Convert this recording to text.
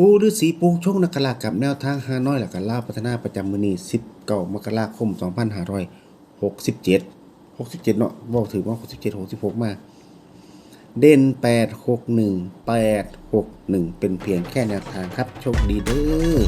ปูฤาษีปูโชงนักกลากับแนวทางฮานอยหลักลาพัฒนาประจำมือนี้19มกราคม 2567 67 เนาะบอกถือว่า 67 66 มา เด่น 8 6 1 8 6 1 เป็นเพียงแค่แนวทางครับ โชคดีเด้อ